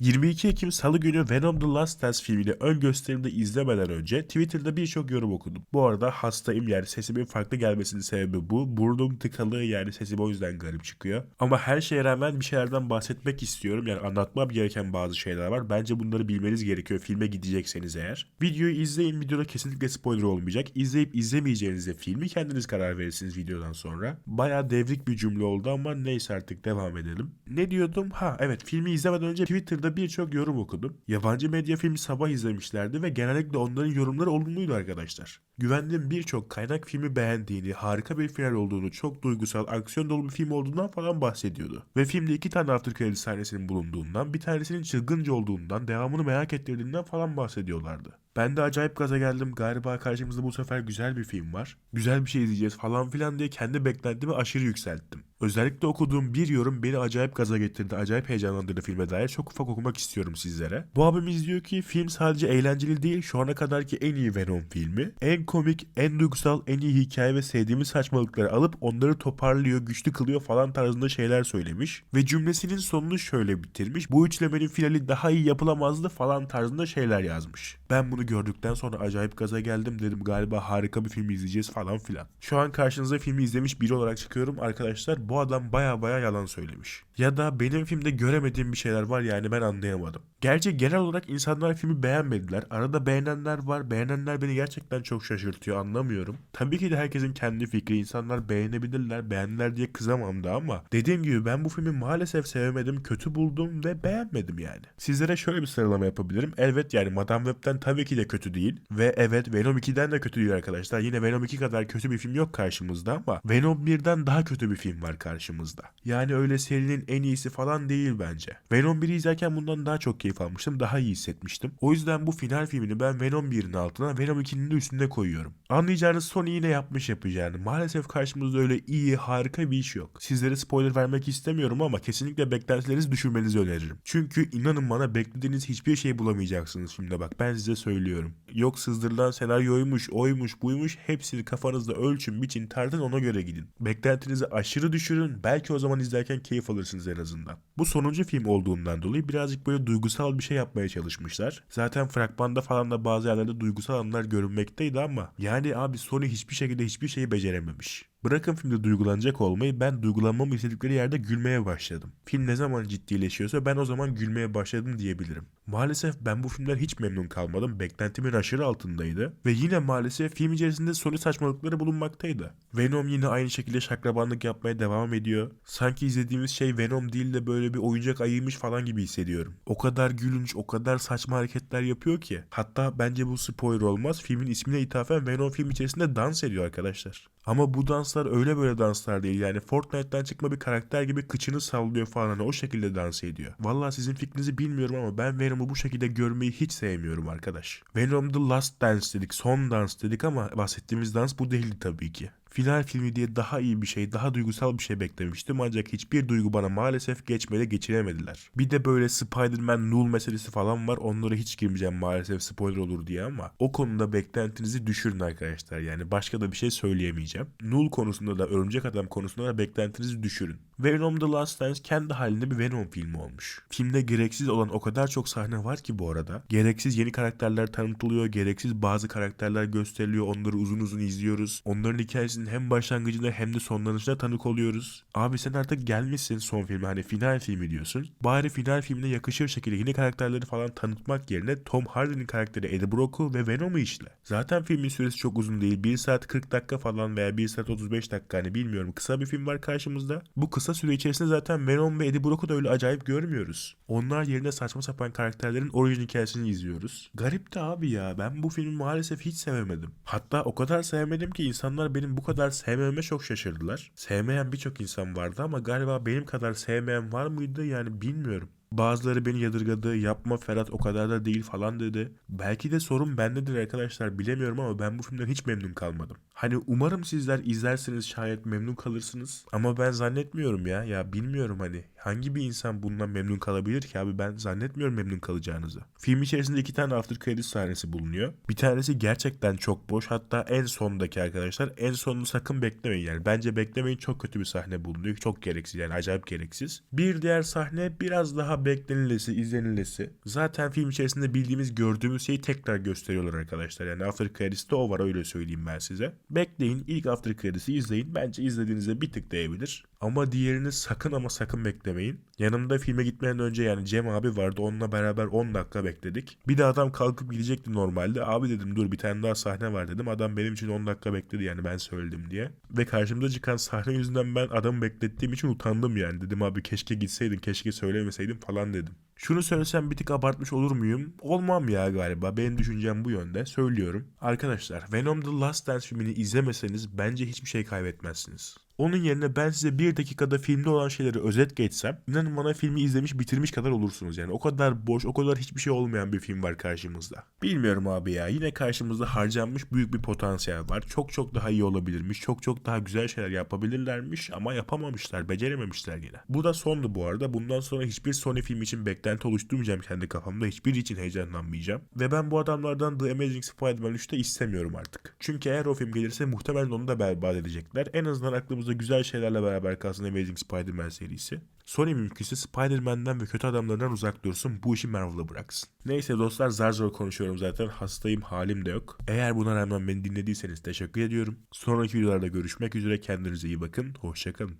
22 Ekim Salı günü Venom The Last Dance filmini ön gösterimde izlemeden önce Twitter'da birçok yorum okudum. Bu arada hastayım yani sesimin farklı gelmesinin sebebi bu. Burnum tıkalı yani sesim o yüzden garip çıkıyor. Ama her şeye rağmen bir şeylerden bahsetmek istiyorum. Yani anlatmam gereken bazı şeyler var. Bence bunları bilmeniz gerekiyor filme gidecekseniz eğer. Videoyu izleyin. Videoda kesinlikle spoiler olmayacak. İzleyip izlemeyeceğinize filmi kendiniz karar verirsiniz videodan sonra. Bayağı devrik bir cümle oldu ama neyse artık devam edelim. Ne diyordum? Ha evet filmi izlemeden önce Twitter'da birçok yorum okudum. Yabancı medya filmi sabah izlemişlerdi ve genellikle onların yorumları olumluydu arkadaşlar. Güvendiğim birçok kaynak filmi beğendiğini, harika bir final olduğunu, çok duygusal, aksiyon dolu bir film olduğundan falan bahsediyordu. Ve filmde iki tane credit sahnesinin bulunduğundan, bir tanesinin çılgınca olduğundan, devamını merak ettirdiğinden falan bahsediyorlardı. Ben de acayip gaza geldim. Galiba karşımızda bu sefer güzel bir film var. Güzel bir şey izleyeceğiz falan filan diye kendi beklentimi aşırı yükselttim. Özellikle okuduğum bir yorum beni acayip gaza getirdi. Acayip heyecanlandırdı filme dair. Çok ufak okumak istiyorum sizlere. Bu abimiz diyor ki film sadece eğlenceli değil şu ana kadarki en iyi Venom filmi. En komik, en duygusal, en iyi hikaye ve sevdiğimiz saçmalıkları alıp onları toparlıyor, güçlü kılıyor falan tarzında şeyler söylemiş. Ve cümlesinin sonunu şöyle bitirmiş. Bu üçlemenin finali daha iyi yapılamazdı falan tarzında şeyler yazmış. Ben bunu gördükten sonra acayip gaza geldim dedim galiba harika bir film izleyeceğiz falan filan. Şu an karşınıza filmi izlemiş biri olarak çıkıyorum arkadaşlar bu adam baya baya yalan söylemiş. Ya da benim filmde göremediğim bir şeyler var yani ben anlayamadım. Gerçi genel olarak insanlar filmi beğenmediler. Arada beğenenler var. Beğenenler beni gerçekten çok şaşırtıyor anlamıyorum. Tabii ki de herkesin kendi fikri. İnsanlar beğenebilirler. Beğendiler diye kızamam da ama dediğim gibi ben bu filmi maalesef sevemedim. Kötü buldum ve beğenmedim yani. Sizlere şöyle bir sıralama yapabilirim. Evet yani Madame Web'den tabii ki de kötü değil. Ve evet Venom 2'den de kötü değil arkadaşlar. Yine Venom 2 kadar kötü bir film yok karşımızda ama Venom 1'den daha kötü bir film var karşımızda. Yani öyle serinin en iyisi falan değil bence. Venom 1'i izlerken bundan daha çok keyif almıştım. Daha iyi hissetmiştim. O yüzden bu final filmini ben Venom 1'in altına Venom 2'nin de üstüne koyuyorum. Anlayacağınız Sony yine yapmış yapacağını. Maalesef karşımızda öyle iyi harika bir iş yok. Sizlere spoiler vermek istemiyorum ama kesinlikle beklentilerinizi düşürmenizi öneririm. Çünkü inanın bana beklediğiniz hiçbir şey bulamayacaksınız şimdi bak ben size söylüyorum. Yok sızdırılan senaryoymuş, oymuş, buymuş hepsini kafanızda ölçün, biçin, tartın ona göre gidin. Beklentinizi aşırı düşürün. Belki o zaman izlerken keyif alırsınız en azından. Bu sonuncu film olduğundan dolayı birazcık böyle duygusal bir şey yapmaya çalışmışlar. Zaten fragmanda falan da bazı yerlerde duygusal anlar görünmekteydi ama yani abi Sony hiçbir şekilde hiçbir şeyi becerememiş. Bırakın filmde duygulanacak olmayı ben duygulanmamı istedikleri yerde gülmeye başladım. Film ne zaman ciddileşiyorsa ben o zaman gülmeye başladım diyebilirim. Maalesef ben bu filmden hiç memnun kalmadım. Beklentimin aşırı altındaydı. Ve yine maalesef film içerisinde Sony saçmalıkları bulunmaktaydı. Venom yine aynı şekilde şaklabanlık yapmaya devam ediyor. Sanki izlediğimiz şey Venom değil de böyle bir oyuncak ayıymış falan gibi hissediyorum. O kadar gülünç, o kadar saçma hareketler yapıyor ki. Hatta bence bu spoiler olmaz. Filmin ismine ithafen Venom film içerisinde dans ediyor arkadaşlar. Ama bu danslar öyle böyle danslar değil. Yani Fortnite'dan çıkma bir karakter gibi kıçını sallıyor falan hani o şekilde dans ediyor. Vallahi sizin fikrinizi bilmiyorum ama ben Venom'u bu şekilde görmeyi hiç sevmiyorum arkadaş. Venom The Last Dance dedik, son dans dedik ama bahsettiğimiz dans bu değildi tabii ki. Final filmi diye daha iyi bir şey, daha duygusal bir şey beklemiştim ancak hiçbir duygu bana maalesef geçmedi geçiremediler. Bir de böyle Spider-Man Null meselesi falan var onlara hiç girmeyeceğim maalesef spoiler olur diye ama o konuda beklentinizi düşürün arkadaşlar yani başka da bir şey söyleyemeyeceğim. Null konusunda da Örümcek Adam konusunda da beklentinizi düşürün. Venom The Last Dance kendi halinde bir Venom filmi olmuş. Filmde gereksiz olan o kadar çok sahne var ki bu arada. Gereksiz yeni karakterler tanıtılıyor, gereksiz bazı karakterler gösteriliyor, onları uzun uzun izliyoruz. Onların hikayesinin hem başlangıcında hem de sonlanışına tanık oluyoruz. Abi sen artık gelmişsin son filme hani final filmi diyorsun. Bari final filmine yakışır şekilde yeni karakterleri falan tanıtmak yerine Tom Hardy'nin karakteri Eddie Brock'u ve Venom'u işle. Zaten filmin süresi çok uzun değil. 1 saat 40 dakika falan veya 1 saat 35 dakika hani bilmiyorum. Kısa bir film var karşımızda. Bu kısa süre içerisinde zaten Venom ve Eddie Brock'u da öyle acayip görmüyoruz. Onlar yerine saçma sapan karakterlerin orijin hikayesini izliyoruz. Garip de abi ya. Ben bu filmi maalesef hiç sevemedim. Hatta o kadar sevmedim ki insanlar benim bu kadar sevmememe çok şaşırdılar. Sevmeyen birçok insan vardı ama galiba benim kadar sevmeyen var mıydı yani bilmiyorum. Bazıları beni yadırgadı. Yapma Ferhat o kadar da değil falan dedi. Belki de sorun bendedir arkadaşlar bilemiyorum ama ben bu filmden hiç memnun kalmadım. Hani umarım sizler izlersiniz şayet memnun kalırsınız. Ama ben zannetmiyorum ya. Ya bilmiyorum hani. Hangi bir insan bundan memnun kalabilir ki abi ben zannetmiyorum memnun kalacağınızı. Film içerisinde iki tane after credit sahnesi bulunuyor. Bir tanesi gerçekten çok boş. Hatta en sondaki arkadaşlar. En sonunu sakın beklemeyin yani. Bence beklemeyin çok kötü bir sahne bulunuyor. Çok gereksiz yani acayip gereksiz. Bir diğer sahne biraz daha daha beklenilesi, izlenilesi. Zaten film içerisinde bildiğimiz, gördüğümüz şeyi tekrar gösteriyorlar arkadaşlar. Yani After Credits'te o var öyle söyleyeyim ben size. Bekleyin ilk After Credits'i izleyin. Bence izlediğinizde bir tık değebilir. Ama diğerini sakın ama sakın beklemeyin. Yanımda filme gitmeden önce yani Cem abi vardı onunla beraber 10 dakika bekledik. Bir de adam kalkıp gidecekti normalde. Abi dedim dur bir tane daha sahne var dedim. Adam benim için 10 dakika bekledi yani ben söyledim diye. Ve karşımda çıkan sahne yüzünden ben adamı beklettiğim için utandım yani. Dedim abi keşke gitseydin keşke söylemeseydim falan dedim. Şunu söylesem bir tık abartmış olur muyum? Olmam ya galiba. Benim düşüncem bu yönde. Söylüyorum. Arkadaşlar Venom The Last Dance filmini izlemeseniz bence hiçbir şey kaybetmezsiniz. Onun yerine ben size bir dakikada filmde olan şeyleri özet geçsem inanın bana filmi izlemiş bitirmiş kadar olursunuz yani. O kadar boş, o kadar hiçbir şey olmayan bir film var karşımızda. Bilmiyorum abi ya. Yine karşımızda harcanmış büyük bir potansiyel var. Çok çok daha iyi olabilirmiş. Çok çok daha güzel şeyler yapabilirlermiş ama yapamamışlar. Becerememişler yine. Bu da sondu bu arada. Bundan sonra hiçbir Sony filmi için beklenti oluşturmayacağım kendi kafamda. Hiçbiri için heyecanlanmayacağım. Ve ben bu adamlardan The Amazing Spider-Man 3'te istemiyorum artık. Çünkü eğer o film gelirse muhtemelen onu da berbat edecekler. En azından aklımızda güzel şeylerle beraber kalsın Amazing Spider-Man serisi. Sony mümkünse Spider-Man'den ve kötü adamlardan uzak dursun. Bu işi Marvel'a bıraksın. Neyse dostlar zar zor konuşuyorum zaten. Hastayım halim de yok. Eğer buna rağmen beni dinlediyseniz teşekkür ediyorum. Sonraki videolarda görüşmek üzere. Kendinize iyi bakın. Hoşçakalın.